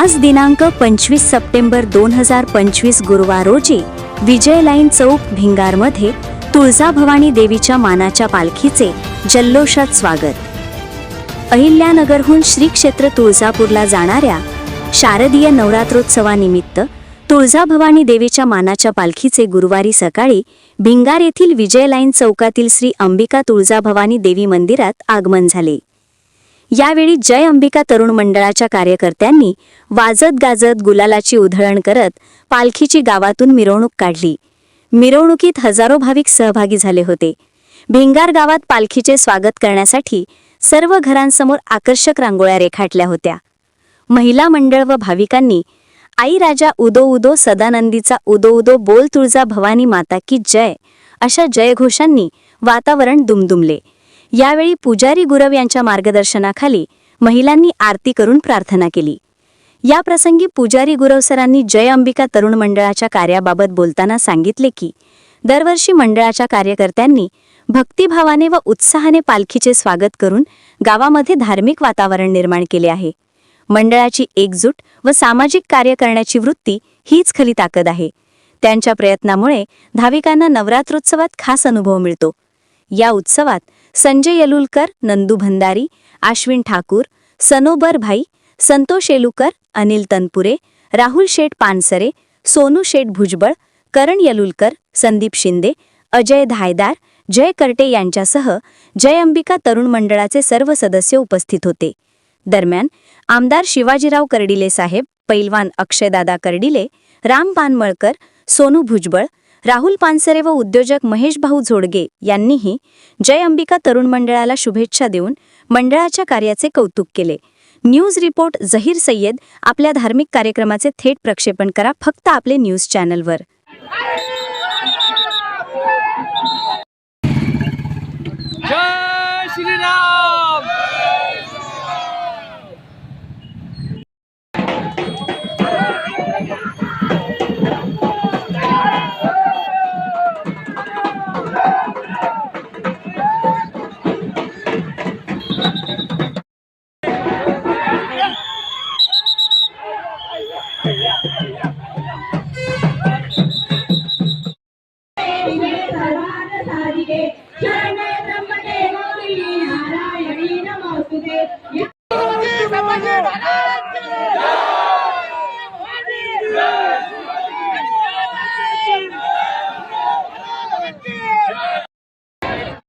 आज दिनांक पंचवीस सप्टेंबर दोन हजार पंचवीस गुरुवार रोजी विजय लाईन चौक भिंगारमध्ये तुळजाभवानी देवीच्या मानाच्या पालखीचे जल्लोषात स्वागत. अहिल्यानगरहून श्री क्षेत्र तुळजापूरला जाणाऱ्या शारदीय नवरात्रोत्सवानिमित्त तुळजाभवानी देवीच्या मानाच्या पालखीचे गुरुवारी सकाळी भिंगार येथील विजय लाईन चौकातील श्री अंबिका तुळजाभवानी देवी मंदिरात आगमन झाले. यावेळी जय अंबिका तरुण मंडळाच्या कार्यकर्त्यांनी वाजत गाजत गुलालाची उधळण करत पालखीची गावातून मिरवणूक काढली. मिरवणुकीत हजारो भाविक सहभागी झाले होते. भिंगार गावात पालखीचे स्वागत करण्यासाठी सर्व घरांसमोर आकर्षक रांगोळ्या रेखाटल्या होत्या. महिला मंडळ व भाविकांनी आई राजा उदो उदो सदानंदीचा उदो उदो बोल तुळजा भवानी माता की जय अशा जयघोषांनी वातावरण दुमदुमले. यावेळी पुजारी गुरव यांच्या मार्गदर्शनाखाली महिलांनी आरती करून प्रार्थना केली. या प्रसंगी पुजारी गुरव सरांनी जय अंबिका तरुण मंडळाच्या कार्याबाबत बोलताना सांगितले की दरवर्षी मंडळाच्या कार्यकर्त्यांनी भक्तिभावाने व उत्साहाने पालखीचे स्वागत करून गावामध्ये धार्मिक वातावरण निर्माण केले आहे. मंडळाची एकजूट व सामाजिक कार्य करण्याची वृत्ती हीच खली ताकद आहे. त्यांच्या प्रयत्नामुळे भाविकांना नवरात्रोत्सवात खास अनुभव मिळतो. या उत्सवात संजय येलुलकर नंदू भंडारी आश्विन ठाकूर सनोबर भाई संतोष येलुकर अनिल तनपुरे राहुल शेठ पानसरे सोनू शेठ भुजबळ करण येलुलकर संदीप शिंदे अजय धायदार जय कर्टे यांच्यासह जय अंबिका तरुण मंडळाचे सर्व सदस्य उपस्थित होते. दरम्यान आमदार शिवाजीराव कर्डिले साहेब पैलवान अक्षयदादा कर्डिले राम पानमळकर सोनू भुजबळ राहुल पानसरे व उद्योजक महेश भाऊ झोडगे यांनीही जय अंबिका तरुण मंडळाला शुभेच्छा देऊन मंडळाच्या कार्याचे कौतुक केले. News report Zaheer Sayyad. आपल्या धार्मिक कार्यक्रमाचे थेट प्रक्षेपण करा फक्त आपले न्यूज चॅनलवर. जय श्रीराम! ಸರ್ವಾರ್ಥ ಸಾಧಿಗೆ ಶರಣೆ ಬ್ರಹ್ಮಣೆ ನಾರಾಯಣಿ ನಮೋಸ್ತುತೆ